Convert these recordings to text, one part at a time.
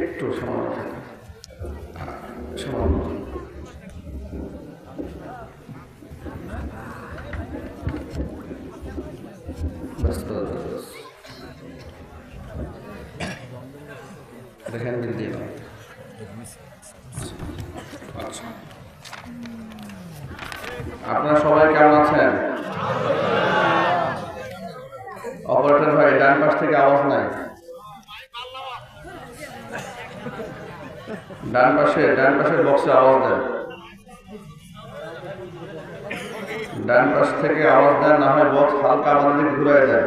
একটু হালকা সামান্য বাস বাস বাস, বাস এটা হ্যান্ডেল দিয়ে দাও আচ্ছা আপনারা সবাই কেমন আছেন? অপারেটর ভাই, ডান পাশ থেকে আওয়াজ নাই। ডান পাশে, ডান পাশের বক্সে আওয়াজ দেন। ডান পাশ থেকে আওয়াজ দেন, না হয় বক্স হালকা আমাদের ঘুরে দেয়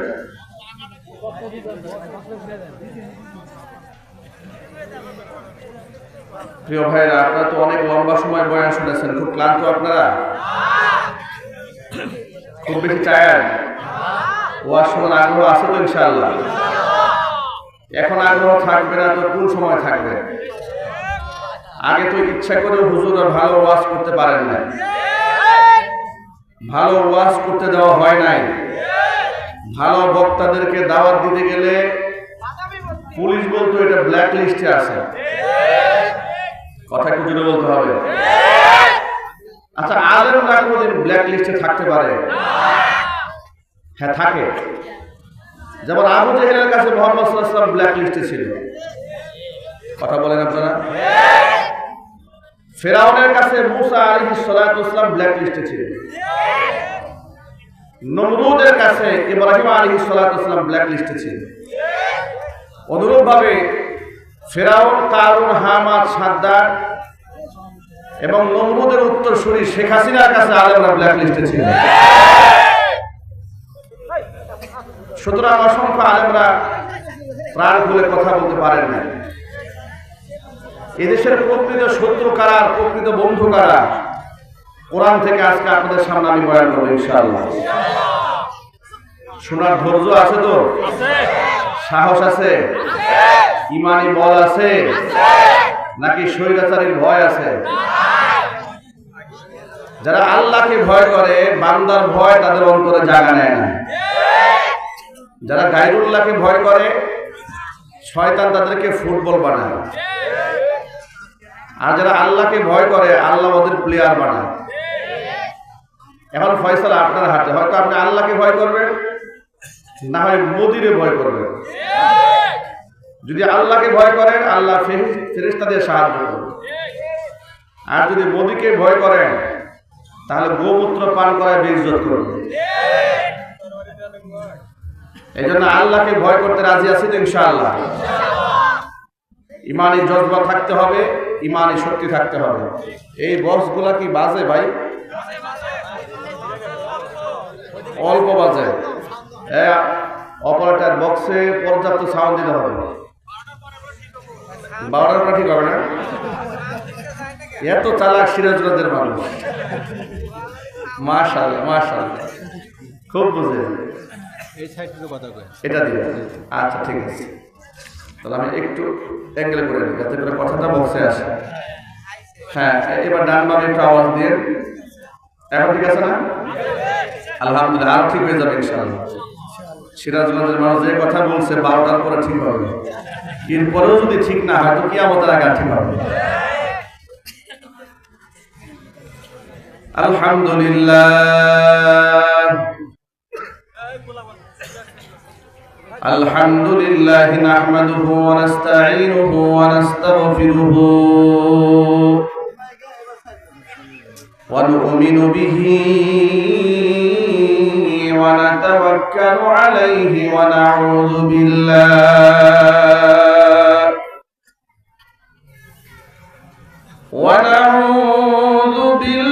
প্রিয় ভাইরা আপনারা তো অনেক লম্বা সময় বয়ান শুনেছেন, খুব ক্লান্ত আপনারা? খুব বেশি টায়ার ওয়ার শোনার আগ্রহ আছে তো ইনশাআল্লাহ। এখন আগ্রহ থাকবে না তো কোন সময় থাকবে? আগে তো ইচ্ছা করে হুজুরা ভালো ওয়াজ করতে পারেন না ভালো ওয়াজ করতে দেওয়া হয় নাই। ভালো বক্তাদেরকে দাওয়াত দিতে গেলে পুলিশ বলতো এটা ব্ল্যাক লিস্টে আছে। কথা জোরে বলতে হবে। আচ্ছা আলেমরা কোনদিন ব্ল্যাক লিস্টে থাকতে পারে? হ্যাঁ থাকে। যেমন আবু জেহেলের কাছে মোহাম্মদ সাল্লাম ব্ল্যাক লিস্টে ছিল। কথা বলেন আপনারা? ফেরাউনের কাছে মুসা আলী সালাম ব্ল্যাক লিস্টে ছিল। নমরুদের কাছে ইব্রাহিম আলী সালাম ব্ল্যাক লিস্টে ছিল। অনুরূপভাবে ফেরাউন, কারুন, হামাদ, সাদ্দার এবং নমরুদের উত্তরসূরি শেখ হাসিনার কাছে আলেমরা ব্ল্যাক লিস্টে ছিল সুতরাং অসংখ্য আলেমরা প্রাণ খুলে কথা বলতে পারেন না এদেশের প্রকৃত শত্রু কারা প্রকৃত বন্ধু কারা? কোরআন থেকে আজকে আপনাদের সামনে আমি বয়ান করব, ইনশাআল্লাহ। শোনার ধৈর্য আছে তো? সাহস আছে? ইমানি বল আছে? নাকি স্বৈরাচারীর ভয় আছে? যারা আল্লাহকে ভয় করে, বান্দার ভয় তাদের অন্তরে জায়গা নেয় না। যারা গাইরুল্লাহকে ভয় করে, শয়তান তাদেরকে ফুটবল বানায়। আর যারা আল্লাহকে ভয় করে, আল্লাহ ওদের প্লেয়ার বানায়। এখন ফয়সালা আপনার হাতে। হয়তো আপনি আল্লাহকে ভয় করবেন, না হয় মোদিরে ভয় করবেন। যদি আল্লাহকে ভয় করেন, আল্লাহ ফেরিস্তাদের সাহায্য করবে আর যদি মোদিকে ভয় করেন, তাহলে গোমূত্র পান করায় বেইজ্জত করবে এই জন্য আল্লাহকে ভয় করতে রাজি আছি তো ইনশাআল্লাহ। ইমানি জজবা থাকতে হবে, ইমানি শক্তি থাকতে হবে। এই বক্সগুলা কি বাজে ভাই? অল্প বাজে। অপারেটার বক্সে পর্যাপ্ত সাউন্ড দিতে হবে। বারোটার ঠিক হবে না? এত চালাক সিরাজগঞ্জের মানুষ। মাশাল মাশাল খুব বুঝে। এটা দিয়ে। আচ্ছা ঠিক আছে। তাহলে আমি একটু অ্যাঙ্গেল করে দিই যাতে করে কথাটা বক্সে আসে। হ্যাঁ এবার ডান বামে একটু আওয়াজ দিয়ে। এখন ঠিক আছে না? আলহামদুলিল্লাহ আর ঠিক হয়ে যাবে ইনশাআল্লাহ। সিরাজগঞ্জের মানুষ যে কথা বলছে বারোটার পরে ঠিক হবে। এরপরেও যদি ঠিক না হয় তো কি আমাদের আগে ঠিক হবে আলহামদুলিল্লাহ الحمد لله نحمده ونستعينه ونستغفره ونؤمن به ونتوكل عليه ونعوذ بالله ونعوذ بالله من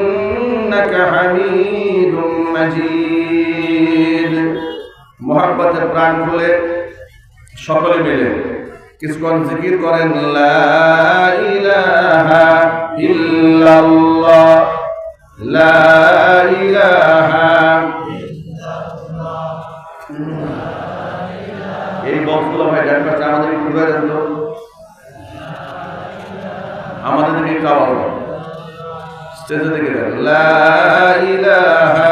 إنك حميد مجيد محبت প্রাণ খুলে সকলে মিলে কিছুক্ষণ জিকির করেন লা ইলাহা ইল্লাল্লাহ লা ইলাহা এই বক্সগুলো ভাই ডান পাশে আমাদের একটু ঘুরে দেন তো আমাদের দিকে একটু আবার স্টেজে লা ইলাহা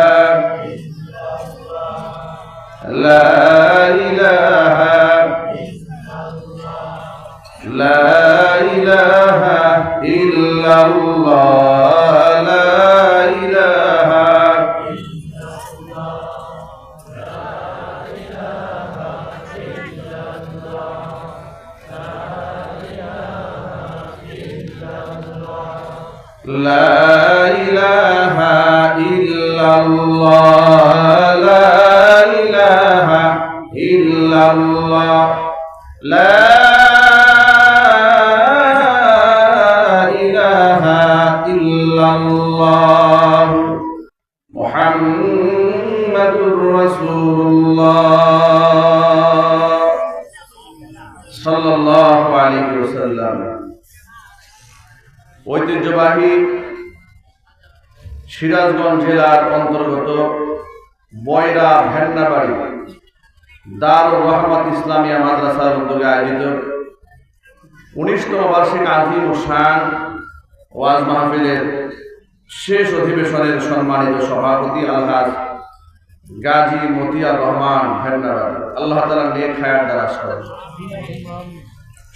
إلا الله لا إله إلا الله محمد رسول الله صلى الله عليه وسلم ঐতিহ্যবাহী সিরাজগঞ্জ জেলার অন্তর্গত বয়রা ভেন্নাবাড়ি দারুর রহমত ইসলামিয়া মাদ্রাসার উদ্যোগে আয়োজিত উনিশতম বার্ষিক আজিম ও শান ওয়াজ মাহফিলের শেষ অধিবেশনের সম্মানিত সভাপতি আলহাজ গাজী মতিয়ার রহমান ভেন্নাবাড়ি আল্লাহ তালা নেক হায়াত দ্বারা করেন।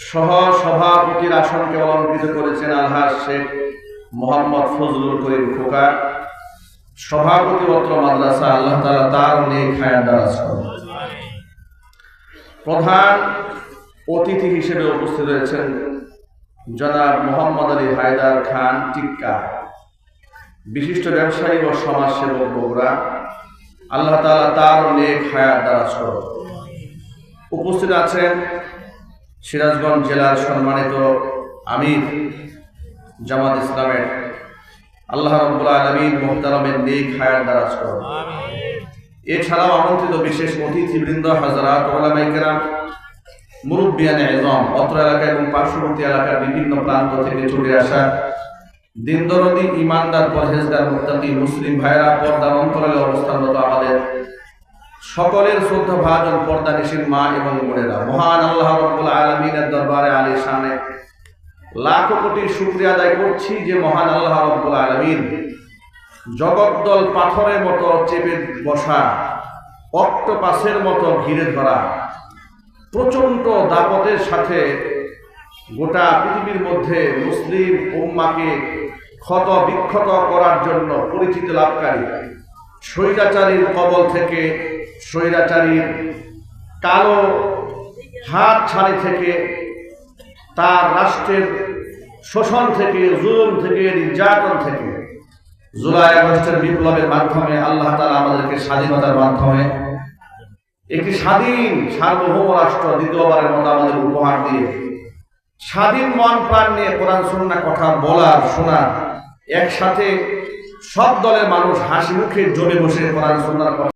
সহ সভাপতির আসনকে অলঙ্কৃত করেছেন আলহাজ শেখ মোহাম্মদ ফজলুল করিম খোকা। সভাপতি মাদ্রাসা, আল্লাহ তালা তার নেক হায়াত দ্বারা করেন। প্রধান অতিথি হিসেবে উপস্থিত রয়েছেন জনাব মোহাম্মদ আলী হায়দার খান টিক্কা। বিশিষ্ট ব্যবসায়ী ও সমাজসেবক বগুড়া। আল্লাহ তাআলা তার নেক হায়াত দ্বারা স্মরণ উপস্থিত আছেন সিরাজগঞ্জ জেলার সম্মানিত আমির জামাত ইসলামের। আল্লাহ রব্বুল আলমিন মোহতারমের নেক হায়ার দ্বারা স্মরণ এছাড়াও আমন্ত্রিত বিশেষ অতিথিবৃন্দ হাজারাত ওলামাইকেরাম মুরব্বিয়ান এজম অত্র এলাকা এবং পার্শ্ববর্তী এলাকার বিভিন্ন প্রান্ত থেকে চলে আসা দিনদরদি ইমানদার পরহেজগার মুক্তাকি মুসলিম ভাইরা পর্দার অন্তরালে অবস্থানরত আমাদের সকলের শ্রদ্ধা, ভাজন, পর্দা নিশীর মা এবং বোনেরা। মহান আল্লাহ রব্বুল আলমিনের দরবারে আলী সামনে লাখো কোটি শুক্রিয়া আদায় করছি যে মহান আল্লাহ রব্বুল আলমিন জগদ্দল পাথরের মতো চেপে বসা, অক্টোপাসের মতো ঘিরে ধরা, প্রচণ্ড দাপতের সাথে গোটা পৃথিবীর মধ্যে মুসলিম উম্মাকে ক্ষত বিক্ষত করার জন্য পরিচিতি লাভকারী। স্বৈরাচারীর কবল থেকে, স্বৈরাচারীর কালো হাত ছাড়ি থেকে, তার রাষ্ট্রের শোষণ থেকে, জুলুম থেকে, নির্যাতন থেকে জুলাই আগস্টের বিপ্লবের মাধ্যমে আল্লাহ তালা আমাদেরকে স্বাধীনতার মাধ্যমে একটি স্বাধীন সার্বভৌম রাষ্ট্র দ্বিতীয়বারের মতো আমাদের উপহার দিয়ে স্বাধীন মন প্রাণ নিয়ে কোরআন সুন্না কথা বলার, শোনার, একসাথে সব দলের মানুষ হাসি মুখে জমে বসে কোরআন সুন্নার